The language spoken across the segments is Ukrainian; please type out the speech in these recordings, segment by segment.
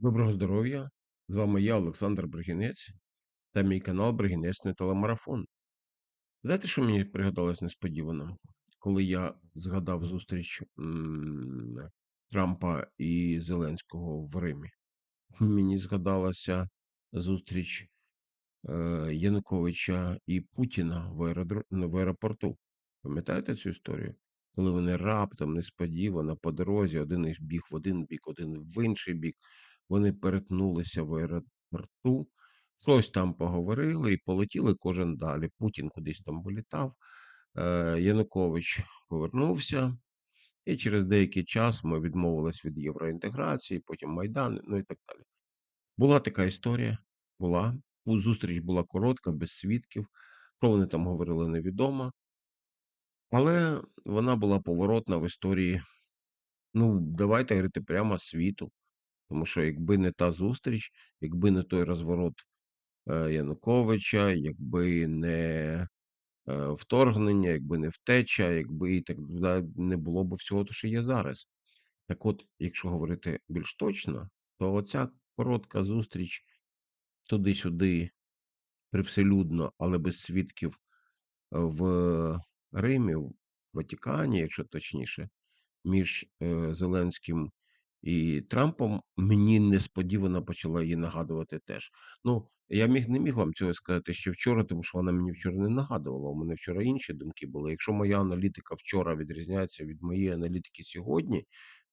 Доброго здоров'я! З вами я, Олександр Бригінець, та мій канал Бригінецький телемарафон. Знаєте, що мені пригадалось несподівано? Коли я згадав зустріч м, Трампа і Зеленського в Римі, мені згадалася зустріч е, Януковича і Путіна в, аеродро... в аеропорту. Пам'ятаєте цю історію? Коли вони раптом несподівано по дорозі, один біг в один бік, один в інший бік, вони перетнулися в аеропорту, щось там поговорили і полетіли кожен далі. Путін кудись там вилітав, е, Янукович повернувся, і через деякий час ми відмовились від євроінтеграції, потім Майдан, ну і так далі. Була така історія, була. Зустріч була коротка, без свідків. Що вони там говорили, невідомо. Але вона була поворотна в історії. Ну, давайте говорити прямо світу. Тому що якби не та зустріч, якби не той розворот е, Януковича, якби не е, вторгнення, якби не втеча, якби і так далі, не було б всього, що є зараз. Так от, якщо говорити більш точно, то оця коротка зустріч туди-сюди, привселюдно, але без свідків в Римі, в Ватикані, якщо точніше, між е, Зеленським і Трампом, мені несподівано почала її нагадувати теж. Ну, я міг не міг вам цього сказати ще вчора, тому що вона мені вчора не нагадувала. У мене вчора інші думки були. Якщо моя аналітика вчора відрізняється від моєї аналітики сьогодні,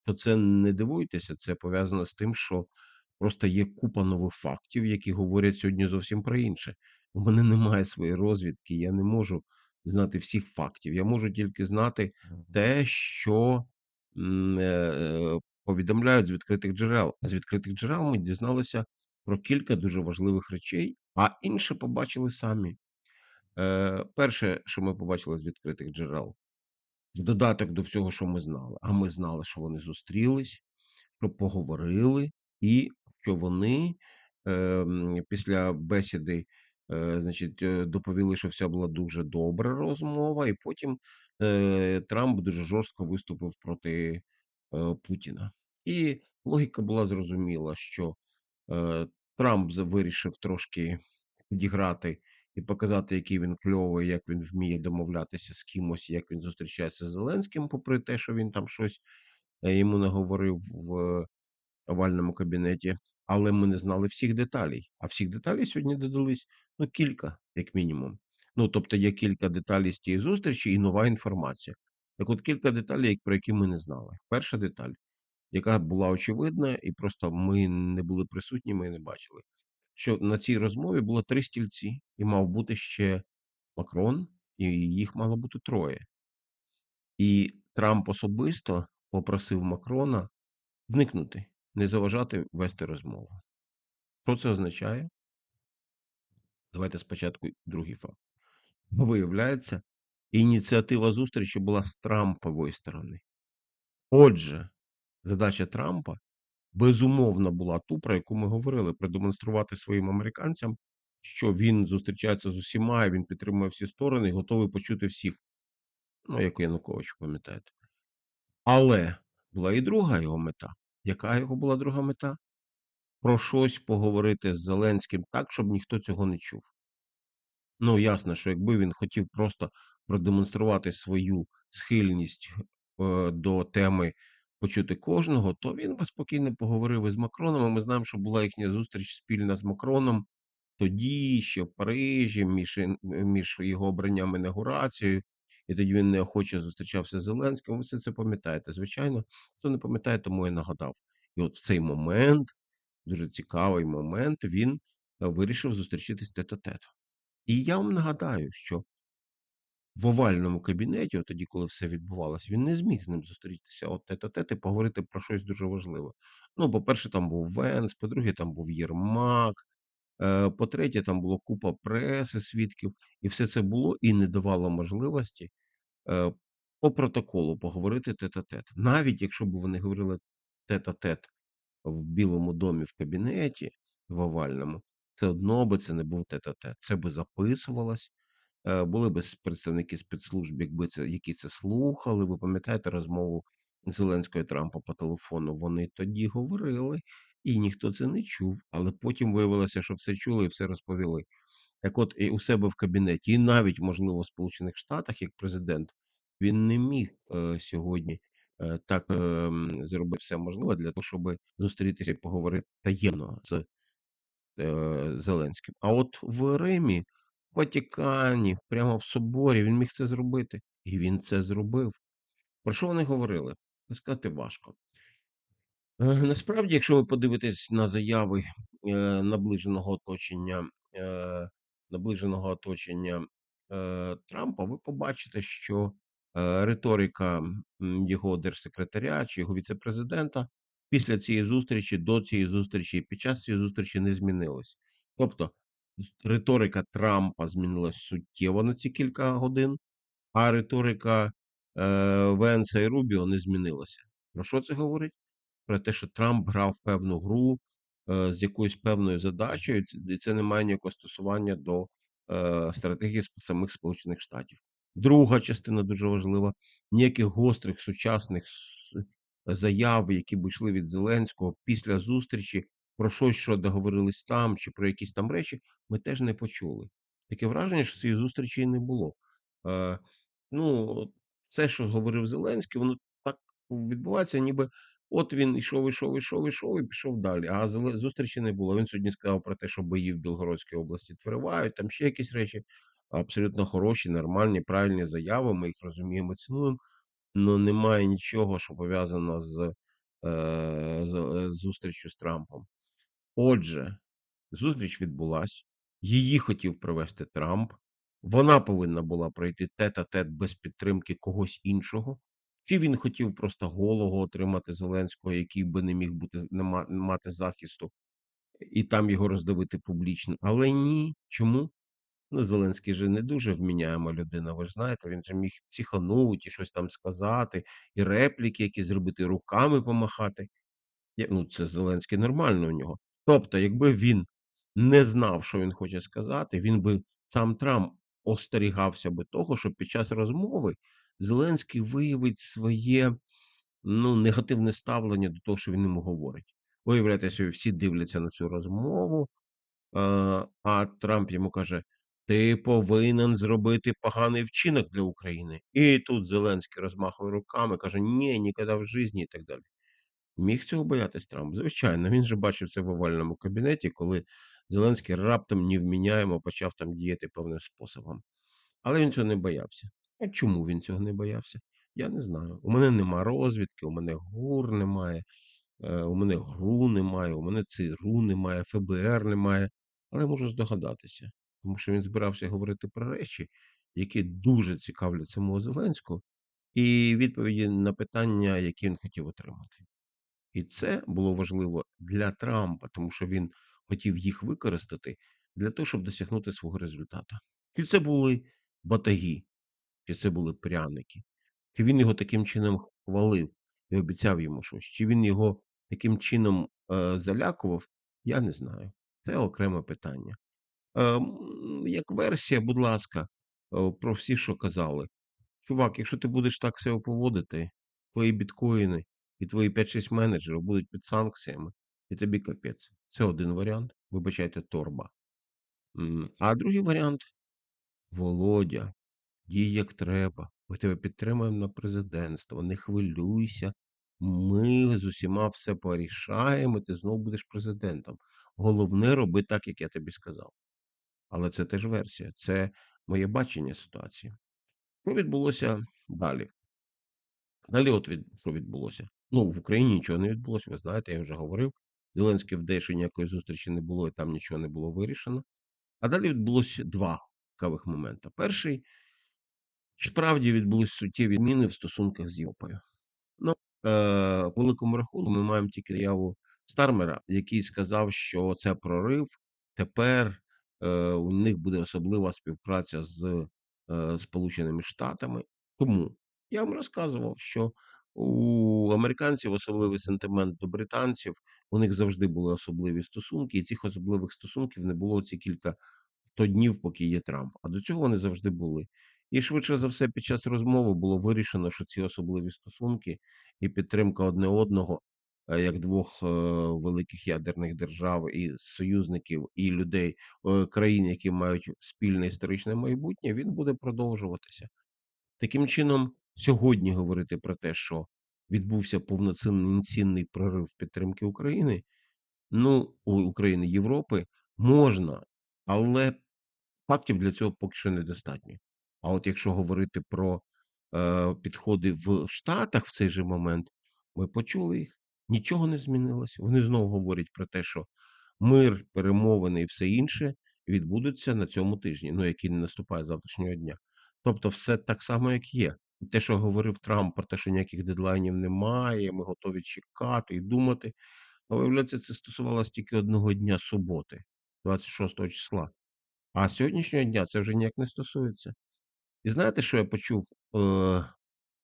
то це не дивуйтеся, це пов'язано з тим, що просто є купа нових фактів, які говорять сьогодні зовсім про інше. У мене немає своєї розвідки, я не можу знати всіх фактів. Я можу тільки знати те, що е, повідомляють з відкритих джерел. А з відкритих джерел ми дізналися про кілька дуже важливих речей, а інше побачили самі. Е, Перше, що ми побачили з відкритих джерел, в додаток до всього, що ми знали. А ми знали, що вони зустрілись, що поговорили, і що вони ем, після бесіди, е, значить, е, доповіли, що вся була дуже добра розмова, і потім е, Трамп дуже жорстко виступив проти е, Путіна. І логіка була зрозуміла, що е, Трамп вирішив трошки підіграти і показати, який він кльовий, як він вміє домовлятися з кимось, як він зустрічається з Зеленським, попри те, що він там щось е, йому наговорив в овальному кабінеті, але ми не знали всіх деталей. А всіх деталей сьогодні додались ну кілька, як мінімум. Ну тобто є кілька деталей з тієї зустрічі і нова інформація. Так, от кілька деталей, про які ми не знали. Перша деталь, яка була очевидна, і просто ми не були присутні, ми не бачили. Що на цій розмові було три стільці, і мав бути ще Макрон, і їх мало бути троє. І Трамп особисто попросив Макрона зникнути, не заважати вести розмову. Що це означає? Давайте спочатку другий факт. Виявляється, ініціатива зустрічі була з Трампової сторони. Отже, задача Трампа безумовно була ту, про яку ми говорили, продемонструвати своїм американцям, що він зустрічається з усіма, він підтримує всі сторони і готовий почути всіх. Ну, як Янукович, пам'ятаєте. Але була і друга його мета. Яка його була друга мета? Про щось поговорити з Зеленським так, щоб ніхто цього не чув. Ну, ясно, що якби він хотів просто продемонструвати свою схильність е, до теми почути кожного, то він би спокійно поговорив із Макроном. Ми знаємо, що була їхня зустріч спільна з Макроном тоді, ще в Парижі, між, ін- між його обранням інаугурацією. І тоді він неохоче зустрічався з Зеленським. Ви все це пам'ятаєте. Звичайно, хто не пам'ятає, тому я нагадав. І от в цей момент, дуже цікавий момент, він е, вирішив зустрічатись тет-а-тет. І я вам нагадаю, що в овальному кабінеті, тоді, коли все відбувалося, він не зміг з ним зустрітися от тет-а-тет і поговорити про щось дуже важливе. Ну, по-перше, там був Венс, по-друге, там був Єрмак, е, по-третє, там було купа преси, свідків, і все це було і не давало можливості е, по протоколу поговорити тет-а-тет. Навіть якщо б вони говорили тет-а-тет в Білому домі в кабінеті в овальному, все одно би це не був тет-а-тет. Це би записувалось. Е, були б представники спецслужб, якби це які це слухали. Ви пам'ятаєте розмову Зеленського і Трампа по телефону? Вони тоді говорили, І ніхто це не чув, але потім виявилося, що все чули і все розповіли. Так от, і у себе в кабінеті, і навіть, можливо, в Сполучених Штатах, як президент, він не міг е, сьогодні е, так е, зробити все можливе для того, щоб зустрітися і поговорити таємно з е, Зеленським. А от в Римі, в Ватикані, прямо в соборі він міг це зробити. І він це зробив. Про що вони говорили? Сказати важко. Е, Насправді, якщо ви подивитесь на заяви е, наближеного оточення, е, наближеного оточення Трампа, ви побачите, що риторика його держсекретаря чи його віцепрезидента після цієї зустрічі, до цієї зустрічі і під час цієї зустрічі не змінилась. Тобто риторика Трампа змінилась суттєво на ці кілька годин, а риторика е, Венса і Рубіо не змінилася. Про що це говорить? про те, що Трамп грав певну гру е, з якоюсь певною задачею, і це не має ніякого стосування до е, стратегії самих Сполучених Штатів. Друга частина дуже важлива: ніяких гострих сучасних заяв, які б йшли від Зеленського після зустрічі про щось, що договорились там, чи про якісь там речі, ми теж не почули. Таке враження, що цієї зустрічі не було. Е, ну, це, що говорив Зеленський, воно так відбувається, ніби От він ішов, ішов, ішов, ішов і пішов далі. А зустрічі не було. Він сьогодні сказав про те, що бої в Білгородській області тривають, там ще якісь речі. Абсолютно хороші, нормальні, правильні заяви. Ми їх розуміємо, цінуємо. але немає нічого, що пов'язано з, е, з, е, з зустрічю з Трампом. Отже, зустріч відбулась, її хотів провести Трамп. Вона повинна була пройти тет-а-тет без підтримки когось іншого. Чи він хотів просто голого отримати Зеленського, який би не міг бути не мати захисту, і там його роздавити публічно. Але ні. Чому? Ну, Зеленський же не дуже вміняєма людина. Ви ж знаєте, він же міг психанути і щось там сказати, і репліки, які зробити, руками помахати. Я ну, це Зеленський нормально у нього. Тобто, якби він не знав, що він хоче сказати, він би сам Трамп остерігався би того, що під час розмови Зеленський виявить своє ну, негативне ставлення до того, що він йому говорить. Виявляєте, що всі дивляться на цю розмову, а, а Трамп йому каже: Ти повинен зробити поганий вчинок для України. І тут Зеленський розмахує руками, каже: Ні, ніколи в житті і так далі. Міг цього боятись Трамп? Звичайно, він же бачив це в овальному кабінеті, коли Зеленський раптом невміняємо почав там діяти певним способом. Але він цього не боявся. А чому він цього не боявся? Я не знаю. У мене нема розвідки, у мене ГУР немає, е, у мене ГРУ немає, у мене ЦРУ немає, ФБР немає. Але я можу здогадатися, тому що він збирався говорити про речі, які дуже цікавлять самого Зеленського, і відповіді на питання, які він хотів отримати. І це було важливо для Трампа, тому що він хотів їх використати для того, щоб досягнути свого результату. Чи це були батаги, чи це були пряники, чи він його таким чином хвалив і обіцяв йому щось, чи він його таким чином е, залякував, я не знаю. Це окреме питання. Е, як версія, будь ласка, про всі, що казали. Чувак, якщо ти будеш так себе поводити, твої біткоїни і твої 5-6 менеджерів будуть під санкціями, і тобі капець. Це один варіант. Вибачайте, торба. А другий варіант Володя, дій як треба. Ми тебе підтримуємо на президентство. Не хвилюйся. Ми з усіма все порішаємо, і ти знову будеш президентом. Головне, роби так, як я тобі сказав. Але це теж версія, це моє бачення ситуації. Що відбулося далі? Далі, от від, що відбулося? Ну, в Україні нічого не відбулося, ви знаєте, я вже говорив. Зеленський в Деші ніякої зустрічі не було, і там нічого не було вирішено. А далі відбулося два цікавих моменти. Перший, справді відбулись суттєві зміни в стосунках з Європою. Ну, е, великому рахунку, ми маємо тільки заяву Стармера, який сказав, що це прорив. Тепер е, у них буде особлива співпраця з е, Сполученими Штатами. Тому я вам розказував, що у американців особливий сентимент до британців. У них завжди були особливі стосунки, і цих особливих стосунків не було ці кілька то днів, поки є Трамп. А до цього вони завжди були. І швидше за все, під час розмови було вирішено, що ці особливі стосунки і підтримка одне одного е, як двох е, великих ядерних держав і союзників, і людей, е, країн, які мають спільне історичне майбутнє, він буде продовжуватися. Таким чином, сьогодні говорити про те, що відбувся повноцінний прорив підтримки України, ну, у України, Європи, можна, але фактів для цього поки що недостатньо. А от якщо говорити про е, підходи в Штатах в цей же момент, ми почули їх, нічого не змінилося. Вони знову говорять про те, що мир, перемовини і все інше відбудуться на цьому тижні, ну який не наступає завтрашнього дня. Тобто, все так само, як є. Те, що говорив Трамп про те, що ніяких дедлайнів немає, ми готові чекати і думати. А виявляється, це стосувалося тільки одного дня суботи, 26 числа. А сьогоднішнього дня це вже ніяк не стосується. І знаєте, що я почув е,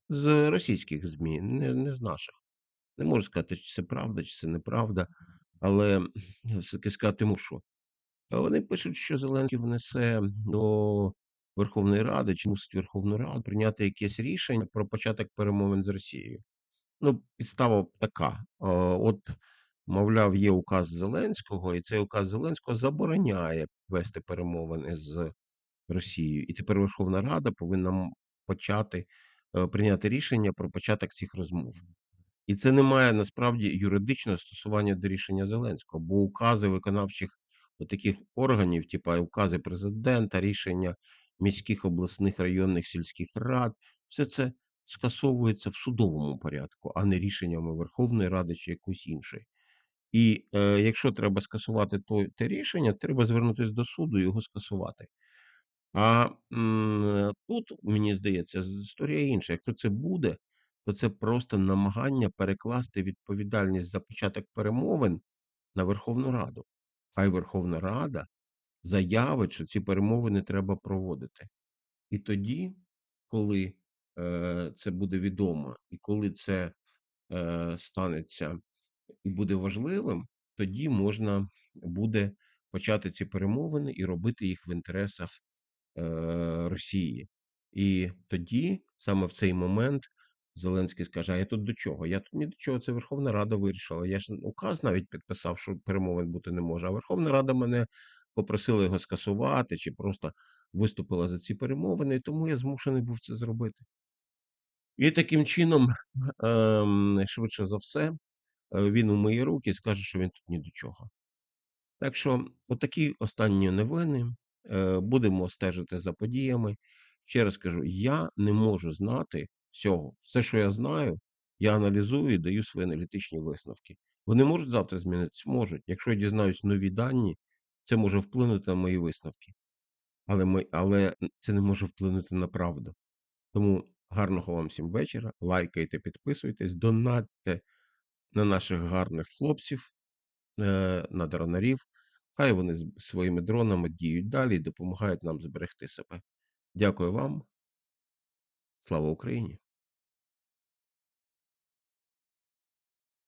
з російських ЗМІ, не, не з наших. Не можу сказати, чи це правда, чи це неправда, але все-таки сказати мушу. А Вони пишуть, що Зеленський внесе до Верховної Ради, чи мусить Верховну Раду прийняти якесь рішення про початок перемовин з Росією. Ну, підстава така. От, мовляв, є указ Зеленського, і цей указ Зеленського забороняє вести перемовини з Росією. І тепер Верховна Рада повинна почати е, прийняти рішення про початок цих розмов. І це не має насправді юридичного стосування до рішення Зеленського, бо укази виконавчих таких органів, типа укази президента, рішення міських, обласних, районних, сільських рад, все це скасовується в судовому порядку, а не рішеннями Верховної Ради чи якоїсь іншої. І е, якщо треба скасувати то, те рішення, треба звернутися до суду і його скасувати. А м, тут, мені здається, історія інша. Якщо це буде, то це просто намагання перекласти відповідальність за початок перемовин на Верховну Раду. Хай Верховна Рада заявить, що ці перемовини треба проводити. І тоді, коли е, це буде відомо, і коли це е, станеться і буде важливим, тоді можна буде почати ці перемовини і робити їх в інтересах е, Росії. І тоді, саме в цей момент, Зеленський скаже: А я тут до чого? Я тут ні до чого, це Верховна Рада вирішила. Я ж указ навіть підписав, що перемовин бути не може. А Верховна Рада мене попросила його скасувати чи просто виступила за ці перемовини, і тому я змушений був це зробити. І таким чином, ем, швидше за все, е, він у мої руки і скаже, що він тут ні до чого. Так що, отакі останні новини. Е, Будемо стежити за подіями. Ще раз кажу, я не можу знати всього. Все, що я знаю, я аналізую і даю свої аналітичні висновки. Вони можуть завтра змінитися? Можуть. Якщо я дізнаюсь нові дані, це може вплинути на мої висновки. Але ми, але це не може вплинути на правду. Тому гарного вам всім вечора. Лайкайте, підписуйтесь, донатьте на наших гарних хлопців, е, на дронарів. Хай вони з своїми дронами діють далі і допомагають нам зберегти себе. Дякую вам. Слава Україні!